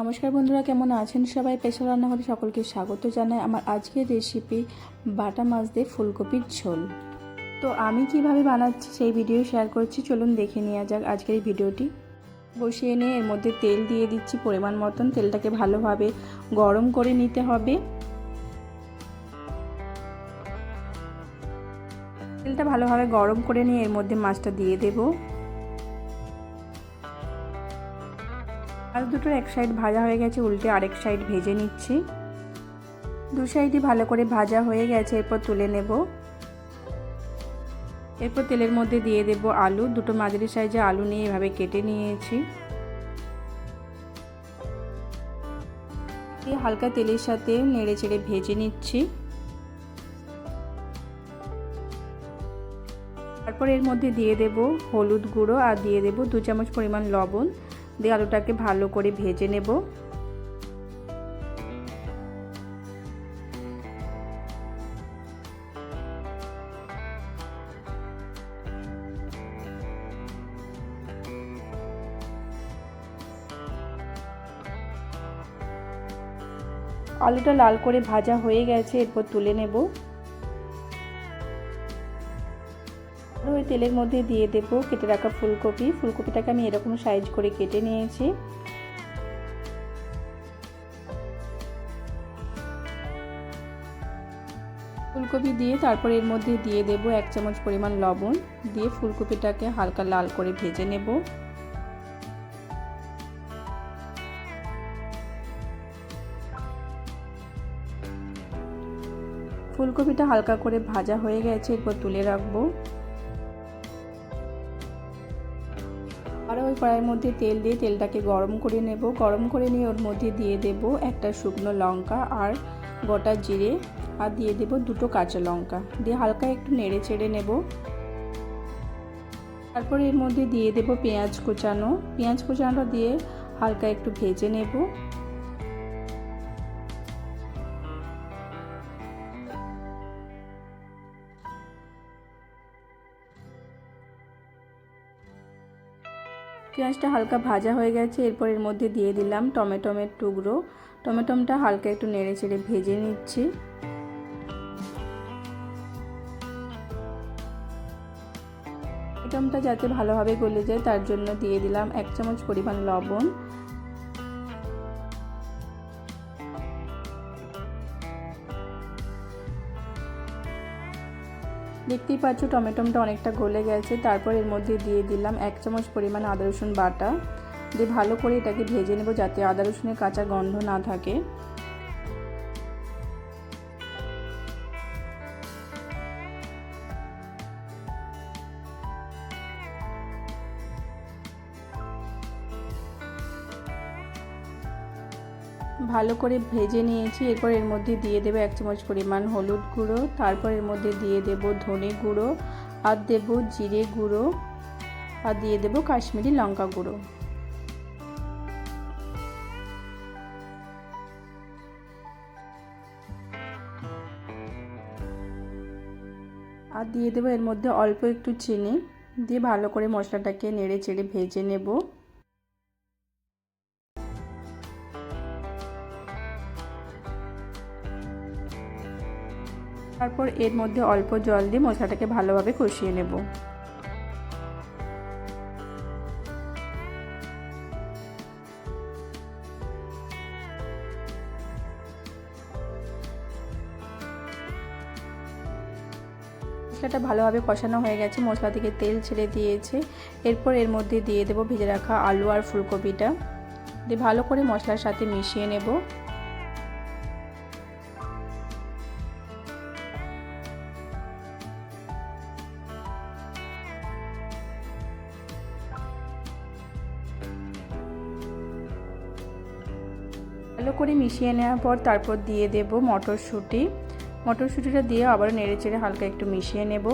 নমস্কার বন্ধুরা, কেমন আছেন সবাই? পেশা রান্নাঘরে সকলকে স্বাগত জানাই আমার আজকের রেসিপি বাটা মাছ দিয়ে ফুলকপির ঝোল। তো আমি কীভাবে বানাচ্ছি সেই ভিডিও শেয়ার করছি, চলুন দেখে নেওয়া যাক আজকের এই ভিডিওটি বসিয়ে নিয়ে এর মধ্যে তেল দিয়ে দিচ্ছি পরিমাণ মতন। তেলটাকে ভালোভাবে গরম করে নিতে হবে। তেলটা ভালোভাবে গরম করে নিয়ে এর মধ্যে মাছটা দিয়ে দেবো। আর দুটোর এক সাইড ভাজা হয়ে গেছে, উল্টে আরেক সাইড ভেজে নিচ্ছি। দু সাইডই ভালো করে ভাজা হয়ে গেছে, এরপর তুলে নেব। এরপর তেলের মধ্যে দিয়ে দেব আলু। দুটো মাঝারি সাইজে আলু নিয়ে এভাবে কেটে নিয়েছি। হালকা তেলের সাথে নেড়ে চেড়ে ভেজে নিচ্ছি। তারপর এর মধ্যে দিয়ে দেব হলুদ গুঁড়ো আর দিয়ে দেব দু চামচ পরিমাণ লবণ। দিয়ে আলুটাকে ভালো করে ভেজে নেব। আলুটা লাল করে ভাজা হয়ে গেছে, এরপর তুলে নেব। ওই তেলের মধ্যে দিয়ে দেব, কেটে রাখা ফুলকপি। ফুলকপিটাকে আমি এরকম সাইজ করে কেটে নিয়েছি। ফুলকপি দিয়ে তারপর এর মধ্যে দিয়ে দেব এক চামচ পরিমাণ লবণ। দিয়ে ফুলকপিটাকে হালকা লাল করে ভেজে নেব। ফুলকপিটা হালকা করে ভাজা হয়ে গেছে, এরপর তুলে রাখব। কড়াইয়ের মধ্যে তেল দিয়ে তেলটাকে গরম করে নেব। গরম করে নিয়ে ওর মধ্যে দিয়ে দেব একটা শুকনো লঙ্কা আর গোটা জিরে আর দিয়ে দেব দুটো কাঁচা লঙ্কা। দিয়ে হালকা একটু নেড়ে চেড়ে নেব। তারপর এর মধ্যে দিয়ে দেব পেঁয়াজ কোচানো। পেঁয়াজ কোচানোটা দিয়ে হালকা একটু ভেজে নেব। পেঁয়াজটা হালকা ভাজা হয়ে গেছে, এরপর এর মধ্যে দিয়ে দিলাম টমেটোমের টুকরো। টমেটোমটা হালকা একটু নেড়ে চেড়ে ভেজে নিচ্ছি। টমেটোমটা যাতে ভালোভাবে গলে যায়, তার জন্য দিয়ে দিলাম এক চামচ পরিমাণ লবণ। দেখতেই পাচ্ছ, টমেটোমটা অনেকটা গলে গেছে। তারপর এর মধ্যে দিয়ে দিলাম এক চামচ পরিমাণ আদা রসুন বাটা। দিয়ে ভালো করে এটাকে ভেজে নেব যাতে আদা রসুনের কাঁচা গন্ধ না থাকে। ভালো করে ভেজে নিয়েছি, এরপর এর মধ্যে দিয়ে দেবো এক চামচ পরিমাণ হলুদ গুঁড়ো, তারপর এর মধ্যে দিয়ে দেব ধনে গুঁড়ো, আর দেব জিরে গুঁড়ো, আর দিয়ে দেব কাশ্মীরি লঙ্কা গুঁড়ো। আর দিয়ে দেবো এর মধ্যে অল্প একটু চিনি, দিয়ে ভালো করে মশলাটাকে নেড়ে চেড়ে ভেজে নেব। তারপর এর মধ্যে অল্প জল দিয়ে মশলাটাকে ভালোভাবে কষিয়ে নেব। মশলাটা ভালোভাবে কষানো হয়ে গেছে, মশলা থেকে তেল ছেড়ে দিয়েছে। এরপর এর মধ্যে দিয়ে দেবো ভেজে রাখা আলু আর ফুলকপিটা। দিয়ে ভালো করে মশলার সাথে মিশিয়ে নেব। ভালো করে মিশিয়ে নেওয়ার পর তারপর দিয়ে দেব মটরশুঁটি। মটরশুঁটিটা দিয়ে আবার নেড়ে চেড়ে হালকা একটু মিশিয়ে নেব।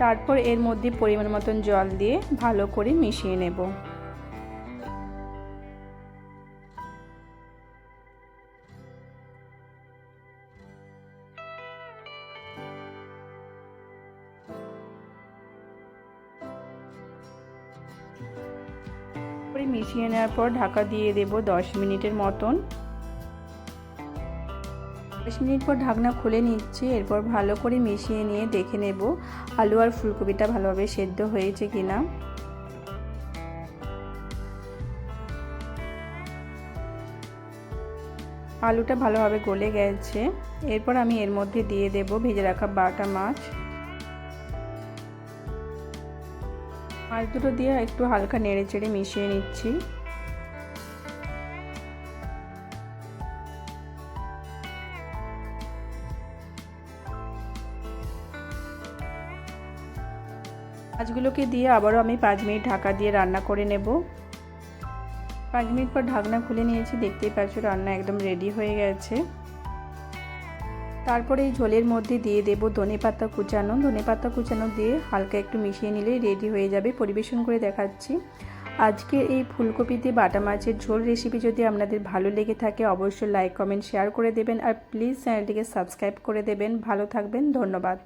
তারপর এর মধ্যে পরিমাণ মতন জল দিয়ে ভালো করে মিশিয়ে নেব। মিশিয়ে নেওয়ার পর ঢাকা দিয়ে দেব দশ মিনিটের মতন। দশ মিনিট পর ঢাকনা খুলে নিচ্ছি, এরপর ভালো করে মিশিয়ে নিয়ে দেখে নেব আলু আর ফুলকপিটা ভালোভাবে সেদ্ধ হয়েছে কিনা। আলুটা ভালোভাবে গলে গেছে। এরপর আমি এর মধ্যে দিয়ে দেব ভেজে রাখা বাটা মাছ। মাছ দুটো দিয়ে একটু হালকা নেড়ে চেড়ে মিশিয়ে নিচ্ছি। মাছগুলোকে দিয়ে আবারও আমি পাঁচ মিনিট ঢাকা দিয়ে রান্না করে নেব। পাঁচ মিনিট পর ঢাকনা খুলে নিয়েছি, দেখতেই পাচ্ছ রান্না একদম রেডি হয়ে গেছে। তারপরে এই ঝোলের মধ্যে দিয়ে দেব ধনে পাতা কুচানো। ধনে পাতা কুচানো দিয়ে হালকা একটু মিশিয়ে নিলে রেডি হয়ে যাবে। পরিবেশন করে দেখাচ্ছি। আজকে এই ফুলকপিতে বাটা মাছের ঝোল রেসিপি যদি আপনাদের ভালো লেগে থাকে, অবশ্যই লাইক কমেন্ট শেয়ার করে দেবেন। আর প্লিজ চ্যানেলটিকে সাবস্ক্রাইব করে দেবেন। ভালো থাকবেন। ধন্যবাদ।